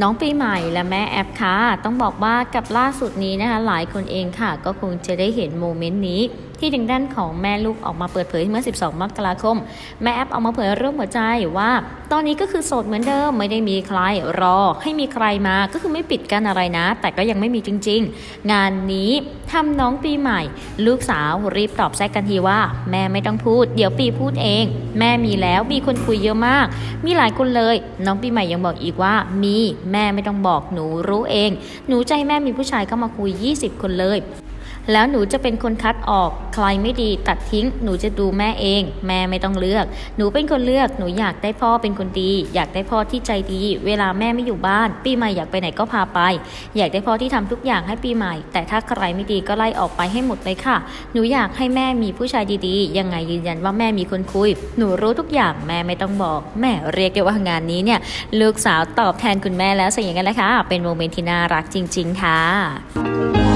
น้องปีใหม่และแม่แอปค่ะ ต้องบอกว่ากับล่าสุดนี้นะคะ หลายคนเองค่ะ ก็คงจะได้เห็นโมเมนต์นี้ ที่ทางด้านของแม่ลูกออกมาเปิดเผยเมื่อ 12 มกราคม แม่แอปออกมาเผยเรื่องหัวใจว่า ตอนนี้ก็คือโสดเหมือนเดิมไม่ได้มีใครรอ ให้มีใครมาก็คือไม่ปิดกั้นอะไรนะ แต่ก็ยังไม่มีจริง ๆ งานนี้ทำน้องปีใหม่ ลูกสาวรีบตอบแซกกันทีว่า แม่ไม่ต้องพูด เดี๋ยวปีพูดเอง แม่มีแล้วมีคนคุยเยอะมาก มีหลายคนเลย น้องปีใหม่ยังบอกอีกว่ามีแม่ไม่ต้องบอกหนูรู้เอง หนูจะให้แม่มีผู้ชายเข้ามาคุย 20 คนเลย แล้วหนูจะเป็นคนคัดออก ใครไม่ดีตัดทิ้ง หนูจะดูแม่เอง แม่ไม่ต้องเลือก หนูเป็นคนเลือก หนูอยากได้พ่อเป็นคนดี อยากได้พ่อที่ใจดี เวลาแม่ไม่อยู่บ้าน ปีใหม่อยากไปไหนก็พาไป อยากได้พ่อที่ทำทุกอย่างให้ปีใหม่ แต่ถ้าใครไม่ดีก็ไล่ออกไปให้หมดเลยค่ะ หนูอยากให้แม่มีผู้ชายดีๆ ยังไงยืนยันว่าแม่มีคนคุย หนูรู้ทุกอย่างแม่ไม่ต้องบอก แม่เรียกได้ว่างานนี้เนี่ยลูกสาวตอบแทนคุณแม่แล้วสิ่งอย่างนั้นแหละค่ะ เป็นโมเมนต์ที่น่ารักจริง ๆ ค่ะ